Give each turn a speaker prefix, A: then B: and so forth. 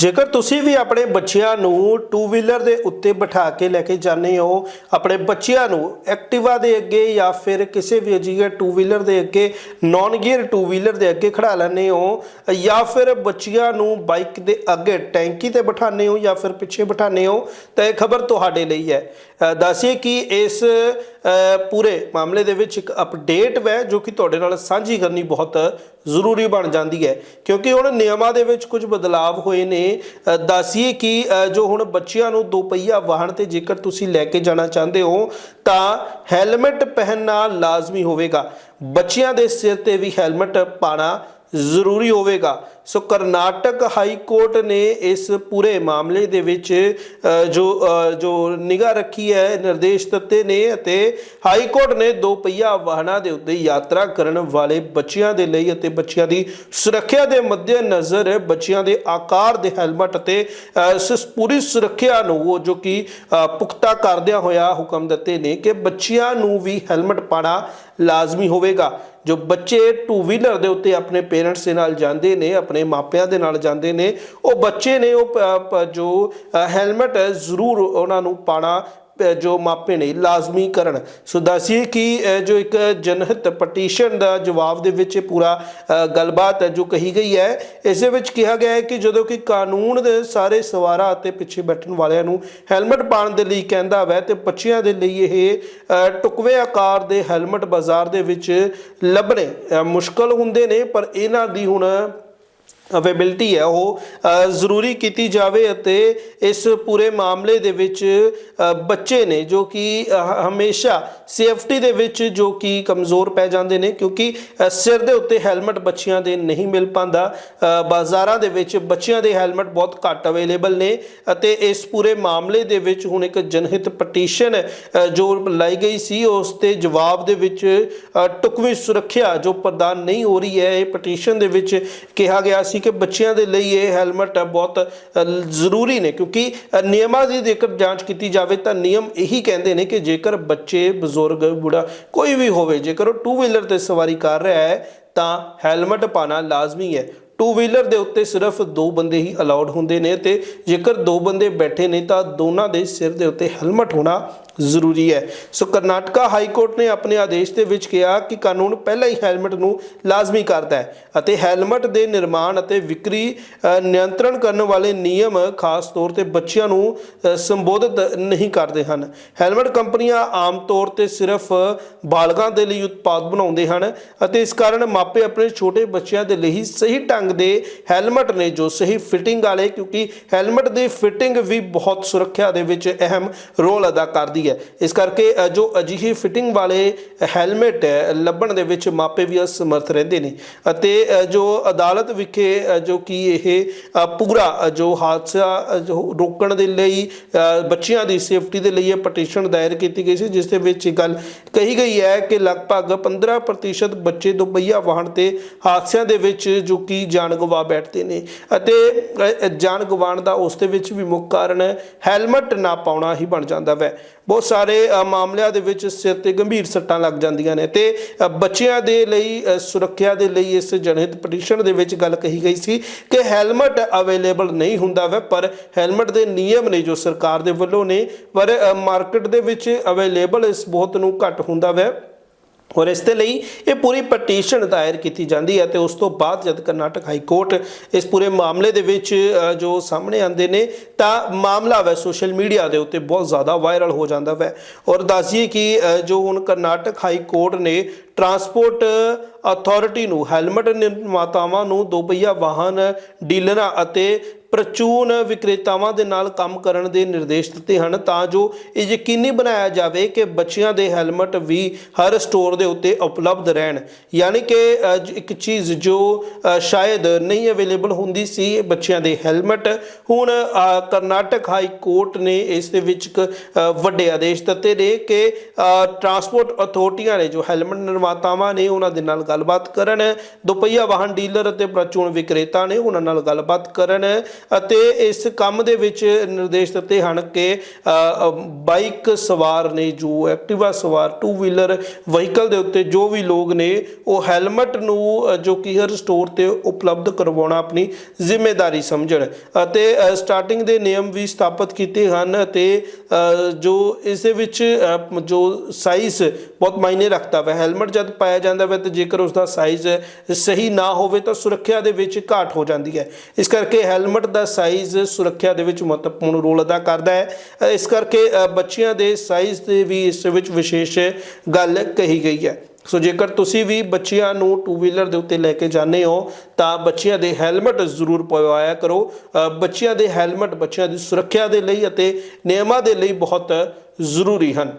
A: ਜੇਕਰ ਤੁਸੀਂ ਵੀ ਆਪਣੇ ਬੱਚਿਆਂ ਨੂੰ ਟੂ ਵੀਲਰ ਦੇ ਉੱਤੇ ਬਿਠਾ ਕੇ ਲੈ ਕੇ ਜਾਂਦੇ ਹੋ, ਆਪਣੇ ਬੱਚਿਆਂ ਨੂੰ ਐਕਟਿਵਾ ਦੇ ਅੱਗੇ ਜਾਂ ਫਿਰ ਕਿਸੇ ਵੀ ਅਜਿਹੇ ਟੂ ਵੀਲਰ ਦੇ ਅੱਗੇ ਨੌਨ ਗੀਅਰ ਟੂ ਵੀਲਰ ਦੇ ਅੱਗੇ ਖੜਾ ਲੈਂਦੇ ਹੋ, ਜਾਂ ਫਿਰ ਬੱਚਿਆਂ ਨੂੰ ਬਾਈਕ ਦੇ ਅੱਗੇ ਟੈਂਕੀ ਤੇ ਬਿਠਾਉਂਦੇ ਹੋ ਜਾਂ ਫਿਰ ਪਿੱਛੇ ਬਿਠਾਉਂਦੇ ਹੋ, ਤਾਂ ਇਹ ਖਬਰ ਤੁਹਾਡੇ ਲਈ ਹੈ। ਦੱਸੀਏ ਕਿ ਇਸ ਪੂਰੇ ਮਾਮਲੇ ਦੇ ਵਿੱਚ ਇੱਕ ਅਪਡੇਟ ਹੈ ਜੋ ਕਿ ਤੁਹਾਡੇ ਨਾਲ ਸਾਂਝੀ ਕਰਨੀ ਬਹੁਤ ਜ਼ਰੂਰੀ ਬਣ ਜਾਂਦੀ ਹੈ। ਕਿਉਂਕਿ ਹੁਣ ਨਿਯਮਾਂ ਦੇ ਵਿੱਚ ਕੁਝ ਬਦਲਾਵ ਹੋਏ ਨੇ। ਅ, ਕਿ ਜੋ ਹੁਣ ਬੱਚਿਆਂ ਨੂੰ ਦੋ ਪਹੀਆ ਵਾਹਨ ਤੇ ਜੇਕਰ ਤੁਸੀਂ ਲੈ ਕੇ ਜਾਣਾ ਚਾਹੁੰਦੇ ਹੋ ਤਾਂ ਹੈਲਮਟ ਪਹਿਨਣਾ ਲਾਜ਼ਮੀ ਹੋਵੇਗਾ। ਬੱਚਿਆਂ ਦੇ ਸਿਰ ਤੇ ਵੀ ਹੈਲਮਟ ਪਾਣਾ ਜ਼ਰੂਰੀ ਹੋਵੇਗਾ। ਸੋ ਕਰਨਾਟਕ ਹਾਈ ਕੋਰਟ ਨੇ ਇਸ ਪੂਰੇ ਮਾਮਲੇ ਦੇ ਵਿੱਚ ਜੋ ਜੋ ਨਿਗਾਹ ਰੱਖੀ ਹੈ, ਨਿਰਦੇਸ਼ ਦਿੱਤੇ ਨੇ ਅਤੇ ਹਾਈ ਕੋਰਟ ਨੇ ਦੋ ਪਹੀਆ ਵਾਹਨਾਂ ਦੇ ਉੱਤੇ ਯਾਤਰਾ ਕਰਨ ਵਾਲੇ ਬੱਚਿਆਂ ਦੇ ਲਈ ਅਤੇ ਬੱਚਿਆਂ ਦੀ ਸੁਰੱਖਿਆ ਦੇ ਮੱਦੇਨਜ਼ਰ ਬੱਚਿਆਂ ਦੇ ਆਕਾਰ ਦੇ ਹੈਲਮਟ ਅਤੇ ਇਸ ਪੂਰੀ ਸੁਰੱਖਿਆ ਨੂੰ ਉਹ ਜੋ ਕਿ ਪੁਖਤਾ ਕਰਦਿਆਂ ਹੋਇਆ ਹੁਕਮ ਦਿੱਤੇ ਨੇ ਕਿ ਬੱਚਿਆਂ ਨੂੰ ਵੀ ਹੈਲਮਟ ਪਾਣਾ ਲਾਜ਼ਮੀ ਹੋਵੇਗਾ। ਜੋ ਬੱਚੇ ਟੂ ਵੀਲਰ ਦੇ ਉੱਤੇ ਆਪਣੇ ਪੇਰੈਂਟਸ ਦੇ ਨਾਲ ਜਾਂਦੇ ਨੇ, ਆਪਣੇ ਮਾਪਿਆਂ ਦੇ ਨਾਲ ਜਾਂਦੇ ਨੇ, ਉਹ ਬੱਚੇ ਨੇ ਉਹ ਪ- ਪ- ਜੋ ਹੈਲਮਟ ਜ਼ਰੂਰ ਉਹਨਾਂ ਨੂੰ ਪਾਣਾ ਜੋ ਮਾਪੇ ਨੇ ਲਾਜ਼ਮੀ ਕਰਨ। ਸੋ ਦੱਸੀਏ ਕਿ ਜੋ ਇੱਕ ਜਨਹਿਤ ਪਟੀਸ਼ਨ ਦਾ ਜਵਾਬ ਦੇ ਵਿੱਚ ਇਹ ਪੂਰਾ ਗੱਲਬਾਤ ਹੈ ਜੋ ਕਹੀ ਗਈ ਹੈ ਇਸ ਦੇ ਵਿੱਚ ਕਿਹਾ ਗਿਆ ਹੈ ਕਿ ਜਦੋਂ ਕਿ ਕਾਨੂੰਨ ਦੇ ਸਾਰੇ ਸਵਾਰਾਂ ਅਤੇ ਪਿੱਛੇ ਬੈਠਣ ਵਾਲਿਆਂ ਨੂੰ ਹੈਲਮਟ ਪਾਉਣ ਦੇ ਲਈ ਕਹਿੰਦਾ ਵੈ ਤੇ ਬੱਚਿਆਂ ਦੇ ਲਈ ਇਹ ਅ, ਆਕਾਰ ਦੇ ਹੈਲਮਟ ਬਾਜ਼ਾਰ ਦੇ ਵਿੱਚ ਲੱਭਣੇ ਮੁਸ਼ਕਲ ਹੁੰਦੇ ਨੇ ਪਰ ਇਹਨਾਂ ਦੀ ਹੁਣ ਅਵੇਬਿਲਿਟੀ ਹੈ ਉਹ ਜ਼ਰੂਰੀ ਕੀਤੀ ਜਾਵੇ ਅਤੇ ਇਸ ਪੂਰੇ ਮਾਮਲੇ ਦੇ ਵਿੱਚ ਬੱਚੇ ਨੇ ਜੋ ਕਿ ਹਮੇਸ਼ਾ ਸੇਫਟੀ ਦੇ ਵਿੱਚ ਜੋ ਕਿ ਕਮਜ਼ੋਰ ਪੈ ਜਾਂਦੇ ਨੇ ਕਿਉਂਕਿ ਸਿਰ ਦੇ ਉੱਤੇ ਹੈਲਮਟ ਬੱਚਿਆਂ ਦੇ ਨਹੀਂ ਮਿਲ ਪਾਉਂਦਾ। ਬਾਜ਼ਾਰਾਂ ਦੇ ਵਿੱਚ ਬੱਚਿਆਂ ਦੇ ਹੈਲਮਟ ਬਹੁਤ ਘੱਟ ਅਵੇਲੇਬਲ ਨੇ ਅਤੇ ਇਸ ਪੂਰੇ ਮਾਮਲੇ ਦੇ ਵਿੱਚ ਹੁਣ ਇੱਕ ਜਨਹਿਤ ਪਟੀਸ਼ਨ ਜੋ ਲਾਈ ਗਈ ਸੀ ਉਸ ਤੇ ਜਵਾਬ ਦੇ ਵਿੱਚ ਅ, ਸੁਰੱਖਿਆ ਜੋ ਪ੍ਰਦਾਨ ਨਹੀਂ ਹੋ ਰਹੀ ਹੈ ਇਹ ਪਟੀਸ਼ਨ ਦੇ ਵਿੱਚ ਕਿਹਾ ਗਿਆ ਸੀ ਕਿ ਬੱਚਿਆਂ ਦੇ ਲਈ ਇਹ ਹੈਲਮਟ ਬਹੁਤ ਜ਼ਰੂਰੀ ਨੇ, ਕਿਉਂਕਿ ਨਿਯਮਾਂ ਦੀ ਜੇਕਰ ਜਾਂਚ ਕੀਤੀ ਜਾਵੇ ਤਾਂ ਨਿਯਮ ਇਹੀ ਕਹਿੰਦੇ ਨੇ ਕਿ ਜੇਕਰ ਬੱਚੇ, ਬਜ਼ੁਰਗ ਬੁੜਾ ਕੋਈ ਵੀ ਹੋਵੇ, ਜੇਕਰ ਉਹ ਟੂ ਵੀਲਰ ਤੇ ਸਵਾਰੀ ਕਰ ਰਿਹਾ ਹੈ, ਤਾਂ ਹੈਲਮਟ ਪਾਣਾ ਲਾਜ਼ਮੀ ਹੈ। ਟੂ ਵੀਲਰ ਦੇ ਉੱਤੇ ਸਿਰਫ ਦੋ ਬੰਦੇ ਹੀ ਅਲਾਉਡ ਹੁੰਦੇ ਨੇ ਤੇ ਜੇਕਰ ਦੋ ਬੰਦੇ ਬੈਠੇ ਨੇ ਤਾਂ ਦੋਨਾਂ ਦੇ ਸਿਰ ਦੇ ਉੱਤੇ ਹੈਲਮਟ ਹੋਣਾ ਜ਼ਰੂਰੀ ਹੈ। ਸੋ ਕਰਨਾਟਕਾ ਹਾਈ ਕੋਰਟ ਨੇ ਆਪਣੇ ਆਦੇਸ਼ ਦੇ ਵਿੱਚ ਕਿਹਾ ਕਿ ਕਾਨੂੰਨ ਪਹਿਲਾਂ ਹੀ ਹੈਲਮਟ ਨੂੰ ਲਾਜ਼ਮੀ ਕਰਦਾ ਹੈ ਅਤੇ ਹੈਲਮਟ ਦੇ ਨਿਰਮਾਣ ਅਤੇ ਵਿਕਰੀ ਨਿਯੰਤਰਣ ਕਰਨ ਵਾਲੇ ਨਿਯਮ ਖਾਸ ਤੌਰ ਤੇ ਬੱਚਿਆਂ ਨੂੰ ਸੰਬੋਧਿਤ ਨਹੀਂ ਕਰਦੇ ਹਨ। ਹੈਲਮਟ ਕੰਪਨੀਆਂ ਆਮ ਤੌਰ ਤੇ ਸਿਰਫ ਬਾਲਗਾਂ ਦੇ ਲਈ ਉਤਪਾਦ ਬਣਾਉਂਦੇ ਹਨ ਅਤੇ ਇਸ ਕਾਰਨ ਮਾਪੇ ਆਪਣੇ ਛੋਟੇ ਬੱਚਿਆਂ ਦੇ ਲਈ ਸਹੀ ਢੰਗ ਦੇ ਹੈਲਮਟ ਨੇ ਜੋ ਸਹੀ ਫਿਟਿੰਗ ਵਾਲੇ ਕਿਉਂਕਿ ਹੈਲਮਟ ਦੀ ਫਿਟਿੰਗ ਵੀ ਬਹੁਤ ਸੁਰੱਖਿਆ ਦੇ ਵਿੱਚ ਅਹਿਮ ਰੋਲ ਅਦਾ ਕਰਦੀ ਹੈ। ਇਸ ਕਰਕੇ ਜੋ ਅਜਿਹੀ ਫਿਟਿੰਗ ਵਾਲੇ ਹੈਲਮਟ ਲੱਭਣ ਦੇ ਵਿੱਚ ਮਾਪੇ ਵੀ ਅਸਮਰਥ ਰਹਿੰਦੇ ਨੇ। ਅਤੇ ਜੋ ਅਦਾਲਤ ਵਿਖੇ ਜੋ ਕਿ ਇਹ ਪੂਰਾ ਜੋ ਹਾਦਸਾ ਜੋ ਰੋਕਣ ਦੇ ਲਈ ਬੱਚਿਆਂ ਦੀ ਸੇਫਟੀ ਦੇ ਲਈ ਇਹ ਪਟੀਸ਼ਨ ਦਾਇਰ ਕੀਤੀ ਗਈ ਸੀ, ਜਿਸ ਦੇ ਵਿੱਚ ਇਹ ਗੱਲ ਕਹੀ ਗਈ ਹੈ ਕਿ ਲਗਭਗ 15% ਬੱਚੇ ਦੁਪਹੀਆ ਵਾਹਨ ਤੇ ਹਾਦਸਿਆਂ ਦੇ ਵਿੱਚ ਜੋ ਕਿ ਜਾਨ ਗਵਾ ਬੈਠਦੇ ਨੇ। ਅਤੇ ਜਾਨ ਗਵਾਉਣ ਦਾ ਉਸ ਦੇ ਵਿੱਚ ਵੀ ਮੁੱਖ ਕਾਰਨ ਹੈਲਮਟ ਨਾ ਪਾਉਣਾ ਹੀ ਬਣ ਜਾਂਦਾ ਵੈ। ਬਹੁਤ ਸਾਰੇ ਮਾਮਲਿਆਂ ਦੇ ਵਿੱਚ ਸਿਰ ਤੇ ਗੰਭੀਰ ਸੱਟਾਂ ਲੱਗ ਜਾਂਦੀਆਂ ਨੇ ਤੇ ਬੱਚਿਆਂ ਦੇ ਲਈ ਸੁਰੱਖਿਆ ਦੇ ਲਈ ਇਸ ਜਨਹਿਤ ਪਟੀਸ਼ਨ ਦੇ ਵਿੱਚ ਗੱਲ ਕਹੀ ਗਈ ਸੀ ਕਿ ਹੈਲਮਟ ਅਵੇਲੇਬਲ ਨਹੀਂ ਹੁੰਦਾ ਵੈ, ਪਰ ਹੈਲਮਟ ਦੇ ਨਿਯਮ ਨੇ ਜੋ ਸਰਕਾਰ ਦੇ ਵੱਲੋਂ ਨੇ, ਪਰ ਮਾਰਕੀਟ ਦੇ ਵਿੱਚ ਅਵੇਲੇਬਲ ਇਸ ਬਹੁਤ ਨੂੰ ਘੱਟ ਹੁੰਦਾ ਵੈ। ਔਰ ਇਸ ਦੇ ਲਈ ਇਹ ਪੂਰੀ ਪਟੀਸ਼ਨ ਦਾਇਰ ਕੀਤੀ ਜਾਂਦੀ ਹੈ ਤੇ ਉਸ ਤੋਂ ਬਾਅਦ ਜਦ ਕਰਨਾਟਕ ਹਾਈ ਕੋਰਟ ਇਸ ਪੂਰੇ ਮਾਮਲੇ ਦੇ ਵਿੱਚ ਜੋ ਸਾਹਮਣੇ ਆਉਂਦੇ ਨੇ, ਤਾਂ ਮਾਮਲਾ ਵੈ ਸੋਸ਼ਲ ਮੀਡੀਆ ਦੇ ਉੱਤੇ ਬਹੁਤ ਜ਼ਿਆਦਾ ਵਾਇਰਲ ਹੋ ਜਾਂਦਾ ਵੈ। ਔਰ ਦੱਸੀਏ ਕਿ ਜੋ ਹੁਣ ਕਰਨਾਟਕ ਹਾਈ ਕੋਰਟ ਨੇ ਟਰਾਂਸਪੋਰਟ ਅਥਾਰਟੀ ਨੂੰ, ਹੈਲਮਟ ਨਿਰਮਾਤਾਵਾਂ ਨੂੰ, ਦੋਪਹੀਆ ਵਾਹਨ ਡੀਲਰਾਂ ਅਤੇ ਪ੍ਰਚੂਨ ਵਿਕਰੇਤਾਵਾਂ ਦੇ ਨਾਲ ਕੰਮ ਕਰਨ ਦੇ ਨਿਰਦੇਸ਼ ਦਿੱਤੇ ਹਨ। ਤਾਂ ਜੋ ਇਹ ਯਕੀਨੀ ਬਣਾਇਆ ਜਾਵੇ ਕਿ ਬੱਚਿਆਂ ਦੇ ਹੈਲਮਟ ਵੀ ਹਰ ਸਟੋਰ ਦੇ ਉੱਤੇ ਉਪਲਬਧ ਰਹਿਣ। ਯਾਨੀ ਕਿ ਇੱਕ ਚੀਜ਼ ਜੋ ਸ਼ਾਇਦ ਨਹੀਂ ਅਵੇਲੇਬਲ ਹੁੰਦੀ ਸੀ ਬੱਚਿਆਂ ਦੇ ਹੈਲਮਟ। ਹੁਣ ਕਰਨਾਟਕ ਹਾਈ ਕੋਰਟ ਨੇ ਇਸ ਦੇ ਵਿੱਚ ਇੱਕ ਵੱਡੇ ਆਦੇਸ਼ ਦਿੱਤੇ ਨੇ ਕਿ ਟਰਾਂਸਪੋਰਟ ਅਥਾਰਟੀਆਂ ਨੇ ਜੋ ਹੈਲਮਟ ਨਿਰਮਾਤਾਵਾਂ ਨੇ, ਉਹਨਾਂ ਦੇ ਨਾਲ ਗੱਲਬਾਤ ਕਰਨ। ਦੁਪਹੀਆ ਵਾਹਨ ਡੀਲਰ ਅਤੇ ਪ੍ਰਚੂਨ ਵਿਕਰੇਤਾ ਨੇ ਉਹਨਾਂ ਨਾਲ ਗੱਲਬਾਤ ਕਰਨ। ਅਤੇ ਇਸ ਕੰਮ ਦੇ ਵਿੱਚ ਨਿਰਦੇਸ਼ ਦਿੱਤੇ ਹਨ ਕਿ ਬਾਈਕ ਸਵਾਰ ਨੇ ਜੋ ਐਕਟਿਵਾ ਸਵਾਰ ਟੂ ਵੀਲਰ ਵਹੀਕਲ ਦੇ ਉੱਤੇ ਜੋ ਵੀ ਲੋਕ ਨੇ, ਉਹ ਹੈਲਮਟ ਨੂੰ ਜੋ ਕਿ ਹਰ ਸਟੋਰ ਤੇ ਉਪਲਬਧ ਕਰਵਾਉਣਾ ਆਪਣੀ ਜ਼ਿੰਮੇਵਾਰੀ ਸਮਝਣ ਅਤੇ ਸਟਾਰਟਿੰਗ ਦੇ ਨਿਯਮ ਵੀ ਸਥਾਪਿਤ ਕੀਤੇ ਹਨ ਅਤੇ ਜੋ ਇਸ ਦੇ ਵਿੱਚ ਜੋ ਸਾਈਜ਼ ਬਹੁਤ ਮਾਇਨੇ ਰੱਖਦਾ ਹੈ ਹੈਲਮਟ ਜਦ ਪਾਇਆ ਜਾਂਦਾ ਹੈ ਤੇ ਜੇਕਰ ਉਸ ਦਾ ਸਾਈਜ਼ ਸਹੀ ਨਾ ਹੋਵੇ ਤਾਂ ਸੁਰੱਖਿਆ ਦੇ ਵਿੱਚ ਘਾਟ ਹੋ ਜਾਂਦੀ ਹੈ। ਇਸ ਕਰਕੇ ਹੈਲਮਟ ਦਾ ਸਾਈਜ਼ ਸੁਰੱਖਿਆ ਦੇ ਵਿੱਚ ਮਹੱਤਵਪੂਰਨ ਰੋਲ ਅਦਾ ਕਰਦਾ ਹੈ। ਇਸ ਕਰਕੇ ਬੱਚਿਆਂ ਦੇ ਸਾਈਜ਼ 'ਤੇ ਵੀ ਇਸ ਵਿੱਚ ਵਿਸ਼ੇਸ਼ ਗੱਲ ਕਹੀ ਗਈ ਹੈ। ਸੋ ਜੇਕਰ ਤੁਸੀਂ ਵੀ ਬੱਚਿਆਂ ਨੂੰ ਟੂ ਵੀਲਰ ਦੇ ਉੱਤੇ ਲੈ ਕੇ ਜਾਂਦੇ ਹੋ, ਤਾਂ ਬੱਚਿਆਂ ਦੇ ਹੈਲਮਟ ਜ਼ਰੂਰ ਪਵਾਇਆ ਕਰੋ। ਬੱਚਿਆਂ ਦੇ ਹੈਲਮਟ ਬੱਚਿਆਂ ਦੀ ਸੁਰੱਖਿਆ ਦੇ ਲਈ ਅਤੇ ਨਿਯਮਾਂ ਦੇ ਲਈ ਬਹੁਤ ਜ਼ਰੂਰੀ ਹਨ।